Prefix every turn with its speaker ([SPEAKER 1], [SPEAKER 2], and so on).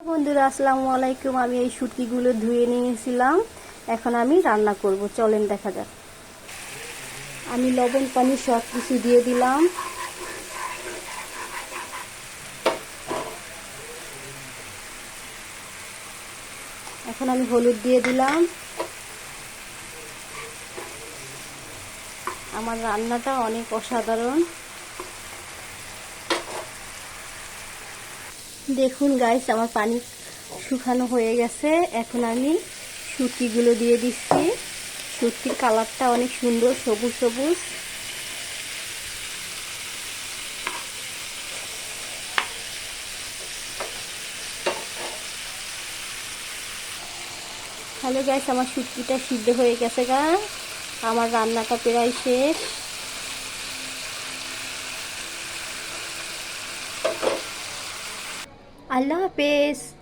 [SPEAKER 1] বন্ধুরা, আসসালামু আলাইকুম। আমি এই শুটকিগুলো ধুয়ে নিয়েছিলাম। এখন আমি রান্না করব। চলেন দেখা যাক। আমি লবণ, পানি সব কিছু দিয়ে দিলাম। এখন আমি হলুদ দিয়ে দিলাম। আমার রান্নাটা অনেক অসাধারণ। দেখুন গাইস আমার পানি শুকানো হয়ে গেছে। এখন আমি শুটকিগুলো দিয়ে দিচ্ছি। শুটকির কালারটা অনেক সুন্দর, সবুজ সবুজ। হ্যালো গাইস আমার শুটকিটা সিদ্ধ হয়ে গেছে গা আমার রান্নাটা প্রায় শেষ। আল্লাহ হাফেজ।